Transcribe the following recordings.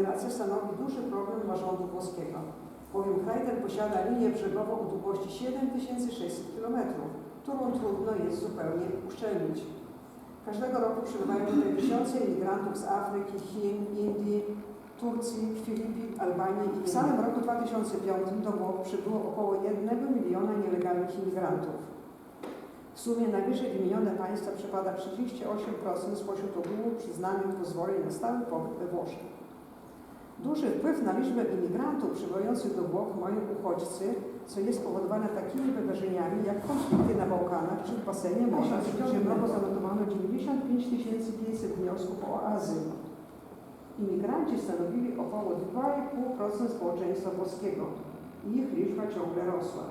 migracja stanowi duży problem dla rządu włoskiego, bowiem kraj ten posiada linię brzegową o długości 7600 km, którą trudno jest zupełnie uszczelnić. Każdego roku przybywają tutaj tysiące imigrantów z Afryki, Chin, Indii, Turcji, Filipin, Albanii i w samym roku 2005 do Włoch przybyło około 1 miliona nielegalnych imigrantów. W sumie najwyżej wymienione państwa przypada 38% spośród ogółu przyznanych pozwoleń na stały pobyt we Włoszech. Duży wpływ na liczbę imigrantów przybywających do Włoch mają uchodźcy, co jest spowodowane takimi wydarzeniami jak konflikty na Bałkanach czy w basenie morza, roku zanotowano 95 500 wniosków o azyl. Imigranci stanowili około 2,5% społeczeństwa włoskiego i ich liczba ciągle rosła.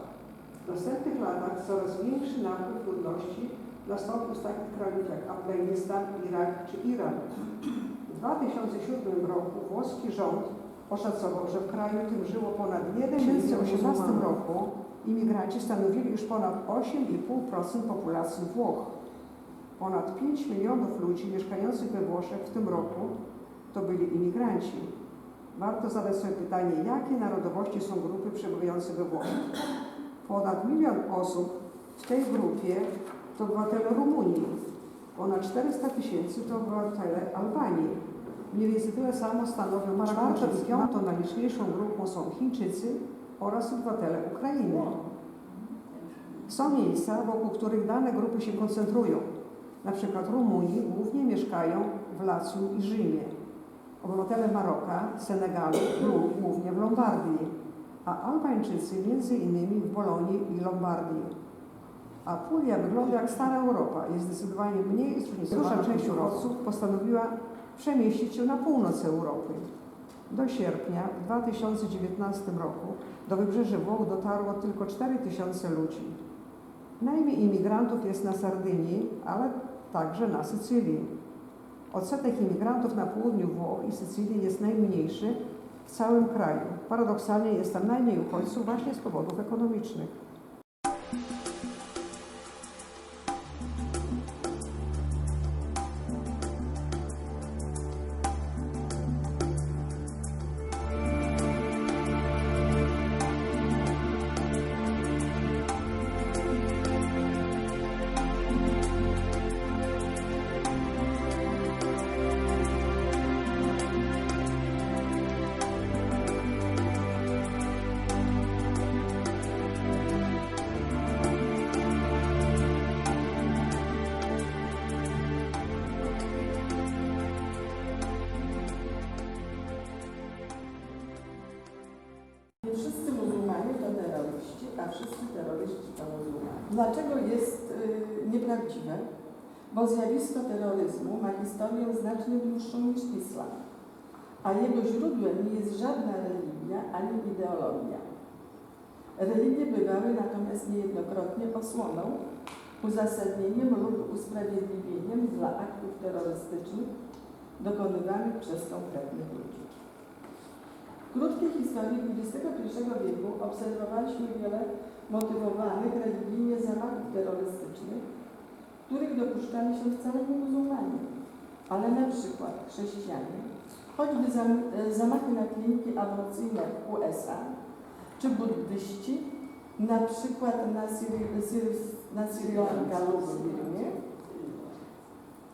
W następnych latach coraz większy napływ ludności nastąpił z takich krajów jak Afganistan, Irak czy Iran. W 2007 roku włoski rząd oszacował, że w kraju tym żyło ponad 1 W milion 2018 muzułmanów. roku imigranci stanowili już ponad 8,5% populacji Włoch. Ponad 5 milionów ludzi mieszkających we Włoszech w tym roku to byli imigranci. Warto zadać sobie pytanie, jakie narodowości są grupy przebywające we Włoszech. Ponad milion osób w tej grupie to obywatele Rumunii. Ponad 400 tysięcy to obywatele Albanii. Mniej więcej tyle samo stanowią czwartą i piątą najliczniejszą grupą są Chińczycy oraz obywatele Ukrainy. Są miejsca, wokół których dane grupy się koncentrują. Na przykład Rumunii głównie mieszkają w Lacju i Rzymie. Obywatele Maroka, Senegalu lub głównie w Lombardii, a Albańczycy między innymi w Bolonii i Lombardii. Apulia wygląda jak stara Europa, jest zdecydowanie mniej zróżnicowana. Duża część uchodźców postanowiła przemieścić się na północ Europy. Do sierpnia w 2019 roku do wybrzeży Włoch dotarło tylko 4 tysiące ludzi. Najmniej imigrantów jest na Sardynii, ale także na Sycylii. Odsetek imigrantów na południu Włoch i Sycylii jest najmniejszy w całym kraju. Paradoksalnie jest tam najmniej uchodźców właśnie z powodów ekonomicznych. Terroryści. Dlaczego jest y, nieprawdziwe? Bo zjawisko terroryzmu ma historię znacznie dłuższą niż islam, a jego źródłem nie jest żadna religia ani ideologia. Religie bywały natomiast niejednokrotnie osłoną, uzasadnieniem lub usprawiedliwieniem dla aktów terrorystycznych dokonywanych przez konkretnych ludzi. W krótkiej historii XXI wieku obserwowaliśmy wiele motywowanych religijnie zamachów terrorystycznych, których dopuszczali się wcale nie muzułmanie, ale na przykład chrześcijanie, choćby e, zamachy na kliniki aborcyjne w USA, czy buddyści, na przykład na Sri, Sri, na w Birmie.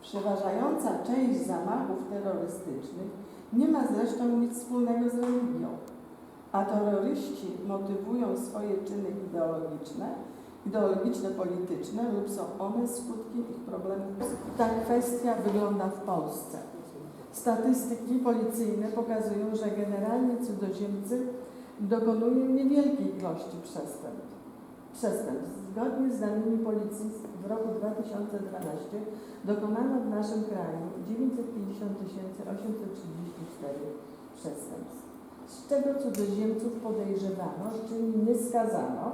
Przeważająca część zamachów terrorystycznych nie ma zresztą nic wspólnego z religią, a terroryści motywują swoje czyny ideologiczne, ideologiczno-polityczne lub są one skutkiem ich problemów. Ta kwestia wygląda w Polsce. Statystyki policyjne pokazują, że generalnie cudzoziemcy dokonują niewielkiej ilości przestępstw. Przestępstw. Zgodnie z danymi policji w roku 2012 dokonano w naszym kraju 950 834 przestępstw, z czego cudzoziemców podejrzewano, czyli nie skazano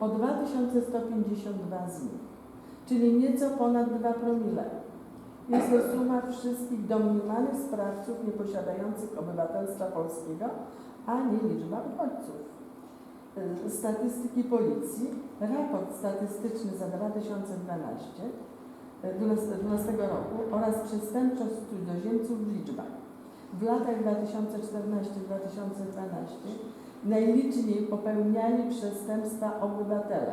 o 2152 z nich, czyli nieco ponad 2 promile. Jest to suma wszystkich domniemanych sprawców nieposiadających obywatelstwa polskiego, a nie liczba uchodźców. Y, Statystyki policji, raport statystyczny za 2012 y, 12 roku oraz przestępczość cudzoziemców w liczbach. W latach 2014-2012 najliczniej popełniali przestępstwa obywatele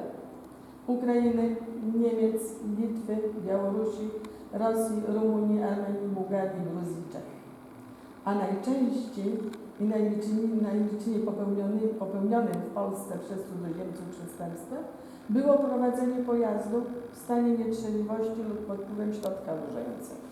Ukrainy, Niemiec, Litwy, Białorusi, Rosji, Rumunii, Armenii, Bułgarii, Gruzji, Czech. A najczęściej i najliczniej, najliczniej popełniony, popełnionym w Polsce przez cudzoziemców przestępstwem było prowadzenie pojazdu w stanie nietrzeźwości lub pod wpływem środka odurzającego.